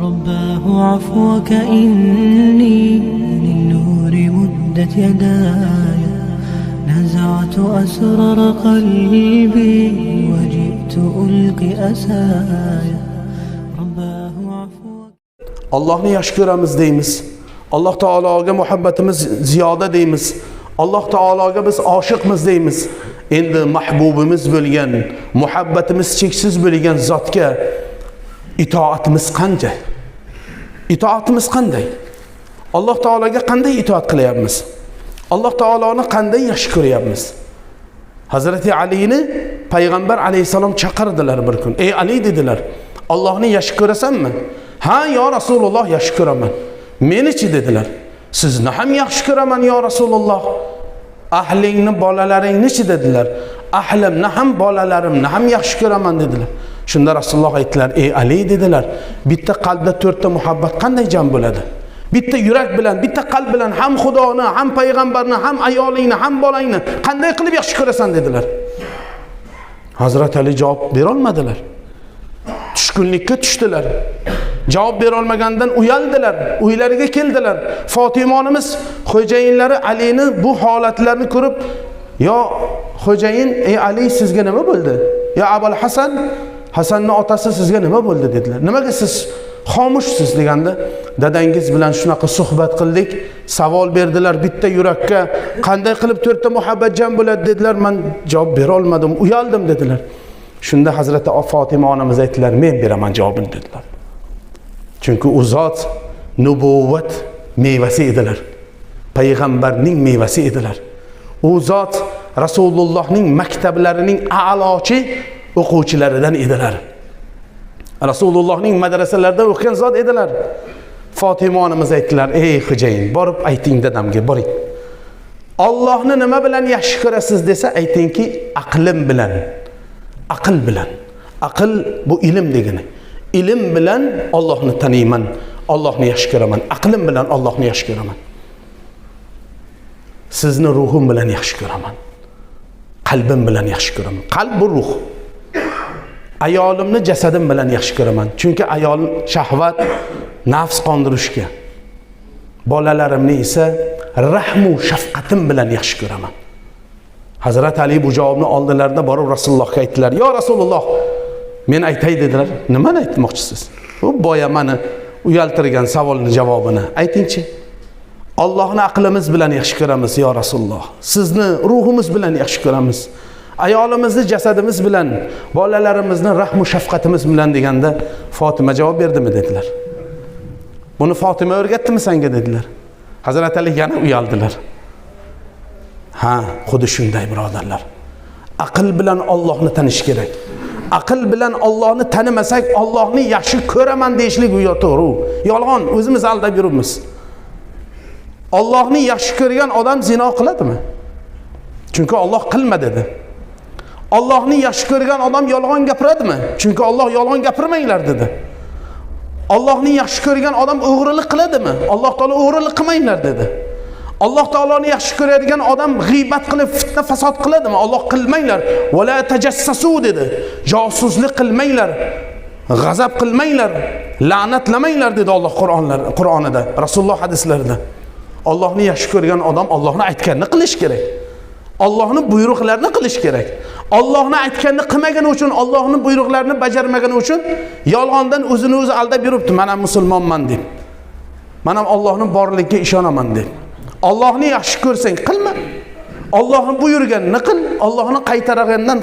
رباه عفوك إني للنور مدت يداي نزعت أسرار قلبي وجئت ألقي أسايا رباه عفوك Allohni yaxshi ko'ramiz deymiz. Alloh taologa muhabbatimiz ziyoda deymiz. Alloh taologa biz oshiqmiz deymiz. Endi mahbubimiz bo'lgan, muhabbatimiz cheksiz bo'lgan zotga itoatimiz qancha? Itoatimiz qanday? Alloh taologa qanday itoat qilyapmiz? Alloh taoloni qanday yaxshi ko'ryapmiz? Hazrati Alini payg'ambar alayhisalom chaqirdilar bir kun. Ey Ali dedilar, Allohni yaxshi ko'rasanmi? Ha, yo Rasululloh yaxshi ko'raman. Meni-chi dedilar. Sizni ham yaxshi ko'raman yo Rasululloh. Ahlingni, bolalaringni-chi dedilar. Ahlimni ham bolalarimni ham yaxshi ko'raman dedilar. Shunda Rasululloh aytdilar, "Ey Ali" dedilar, bitta qalbda to'rtta muhabbat qanday jam bo'ladi? Bitta yurak bilan, bitta qalb bilan ham Xudoni, ham payg'ambarni, ham ayolingni, ham bolangni qanday qilib yaxshi ko'rasan dedilar. Hazrat Ali javob berolmadilar. tushkunlikka tushdilar javob berolmagandan uyaldilar uylariga keldilar fotima onamiz xo'jayinlari alini bu holatlarni ko'rib yo xo'jayin ey ali sizga nima bo'ldi yo abul hasan hasanni otasi sizga nima bo'ldi dedilar. Nimaga siz xomushsiz deganda dadangiz bilan shunaqa suhbat qildik savol berdilar bitta yurakka. Qanday qilib to'rtta muhabbat jam bo'ladi dedilar. Man javob berolmadim uyaldim dedilar. Shunda hazrati fotima onamiz aytdilar men beraman javobini dedilar. Chunki u zot nubuvvat mevasi edilar. Payg'ambarning mevasi edilar. U zot rasulullohning maktablarining a'lochi o'quvchilaridan edilar. Rasulullohning madrasalarida o'qigan zot edilar. Fotima onamiz aytdilar ey xo'jayin borib ayting dadamga boring. Ollohni nima bilan yaxshi ko'rasiz desa aytingki aqlim bilan aql bilan. Aql bu ilm degani. Ilm bilan ollohni taniyman ollohni yaxshi ko'raman. Aqlim bilan ollohni yaxshi ko'raman. Sizni ruhim bilan yaxshi ko'raman. Qalbim bilan yaxshi ko'raman. Qalb bu ruh. Ayolimni jasadim bilan yaxshi ko'raman. Chunki ayol shahvat nafs qondirishga bolalarimni esa rahmu shafqatim bilan yaxshi ko'raman. Hazrat ali bu javobni oldilarida borib rasulullohga aytdilar. Yo rasululloh men aytay dedilar. Nimani aytmoqchisiz? U boya mani uyaltirgan savolni javobini aytingchi. Ollohni aqlimiz bilan yaxshi ko'ramiz yo rasululloh. Sizni ruhimiz bilan yaxshi ko'ramiz. Ayolimizni jasadimiz bilan bolalarimizni rahmu shafqatimiz bilan deganda fotima javob berdimi dedilar. Buni fotima o'rgatdimi senga dedilar. Hazrati ali yana uyaldilar. Ha xuddi shunday birodarlar. Aql bilan ollohni tanish kerak. Aql bilan ollohni tanimasak ollohni yaxshi ko'raman deyishlik u to'g'ri yolg'on o'zimiz aldab yuribmiz. Ollohni yaxshi ko'rgan odam zino qiladimi? Chunki olloh qilma dedi ollohni yaxshi ko'rgan odam yolg'on gapiradimi chunki olloh yolg'on gapirmanglar dedi. Ollohni yaxshi ko'rgan odam o'g'rilik qiladimi alloh taolo o'g'rilik qilmanglar dedi. Alloh taoloni yaxshi ko'radigan odam g'iybat qilib fitna fasod qiladimi olloh qilmanglar vala tajassasu dedi. Josuslik qilmanglar g'azab qilmanglar la'natlamanglar dedi olloh qur'onlar qur'onida rasululloh hadislarida ollohni yaxshi ko'rgan odam ollohni aytganini qilish kerak ollohni buyruqlarini qilish ollohni aytganini qilmagani uchun ollohni buyruqlarini bajarmagani uchun yolg'ondan o'zini o'zi aldab yuribdi man ham musulmonman deb. Man ham ollohni borligiga ishonaman deb. Ollohni yaxshi ko'rsang qilma. Ollohni buyurganini qil ollohni qaytargandan